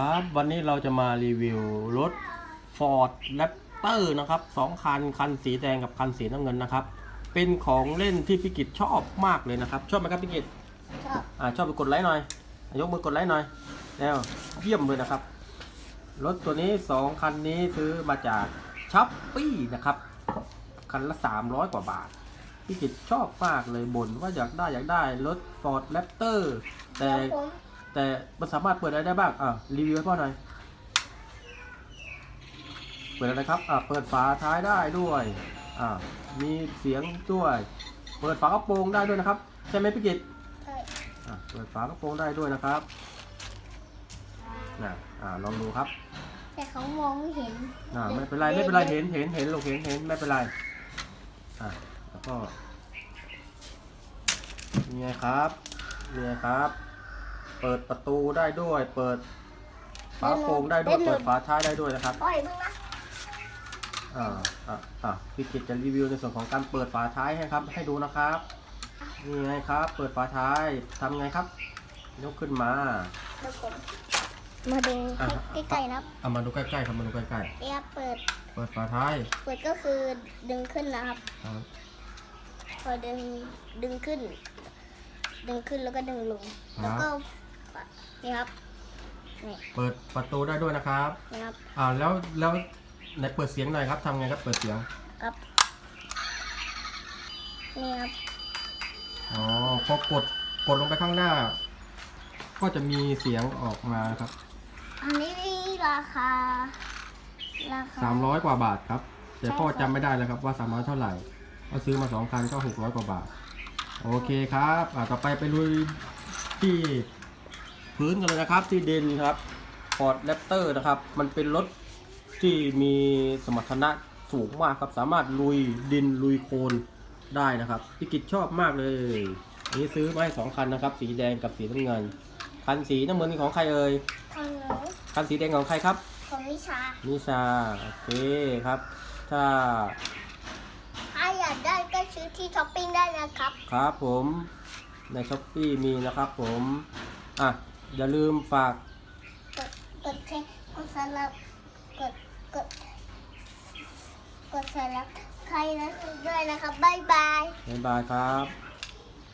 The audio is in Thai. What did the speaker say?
ครับวันนี้เราจะมารีวิวรถ Ford Raptor นะครับสองคัน คันสีแดงกับคันสีน้ำเงินนะครับ เป็นของเล่นที่พี่กิจชอบมากเลยนะครับ ชอบไหมครับพี่กิจชอบอ่าชอบไปกดไลค์หน่อยอะยกมือกดไลค์หน่อยแล้วเยี่ยมเลยนะครับ รถตัวนี้สองคันนี้ซื้อมาจากช้อปปี้นะครับ คันละ 300 กว่าบาทพี่กิจชอบมากเลยบ่นว่าอยากได้อยากได้รถ Ford Raptor แต่แล้วผม แต่มันสามารถเปิดอะไรได้บ้าง อะ รีวิวให้พ่อหน่อย เปิดอะไรครับ อะ เปิดฝาท้ายได้ด้วย อะ มีเสียงด้วย เปิดฝากระโปรงได้ด้วยนะครับ ใช่ไหมพี่กิตเอ้ยอะ เปิดฝากระโปรงได้ด้วยนะครับน่ะอะลองดูครับแต่เขามองไม่เห็นอ่าไม่เป็นไร ไม่เป็นไร เห็น เห็น เห็นลูกเห็น เห็น ไม่เป็นไร อะ แล้วก็นี่ไงครับนี่ไงครับ เปิดประตูได้ด้วย เปิดฝากระโปรงได้ด้วย เปิดฝาท้ายได้ด้วยนะครับ ปล่อยมึงนะอ่าอะอะพี่กิจจะรีวิวในส่วนของการเปิดฝาท้ายให้ครับ ให้ดูนะครับ นี่ไงครับ เปิดฝาท้ายทำไงครับยกขึ้นมา เดี๋ยวผมมาดูอะใกล้ๆนะครับเอามาดูใกล้ๆครับมาดูใกล้เนี่ยเปิด ๆ เปิดฝาท้ายเปิดก็คือดึงขึ้นนะครับ ครับพอดึงดึงขึ้น ดึงขึ้นแล้วก็ดึงลงครับแล้วก็ นี่ครับ นี่เปิดประตูได้ด้วยนะครับนะครับ อ่าแล้วแล้วไหนเปิดเสียงหน่อยครับทำไงครับเปิดเสียงครับ นี่ครับ อ๋อพอกดกดลงไปข้างหน้า ก็จะมีเสียงออกมาครับอันนี้ราคา ราคา300กว่าบาทครับ แต่ใช่พ่อครับจำไม่ได้แล้วครับว่า300เท่าไหร่ก็ซื้อมาสองคันก็600กว่าบาท โอเคครับ อ่าต่อไปไปลุยที่ พื้นกันเลยนะครับ ที่เดนครับ Ford Raptor นะครับ มันเป็นรถที่มีสมรรถนะสูงมากครับ สามารถลุยดินลุยโคลนได้นะครับพี่กิจชอบมากเลย อันนี้ซื้อมาให้สองคันนะครับ สีแดงกับสีน้ำเงิน คันสีน้ำเงินของใครเอ่ยของหนูคันสีแดงของใครครับ ของนิชานิชาโอเคครับ ถ้าถ้าอยากได้ก็ซื้อที่ช้อปปิ้งได้นะครับ ครับผมในช้อปปี้มีนะครับผม อะ อย่าลืมฝาก กดกดแชร์กดสลับกดกดกดสลับใครนะด้วยนะครับบ๊ายบาย บ๊ายบายครับ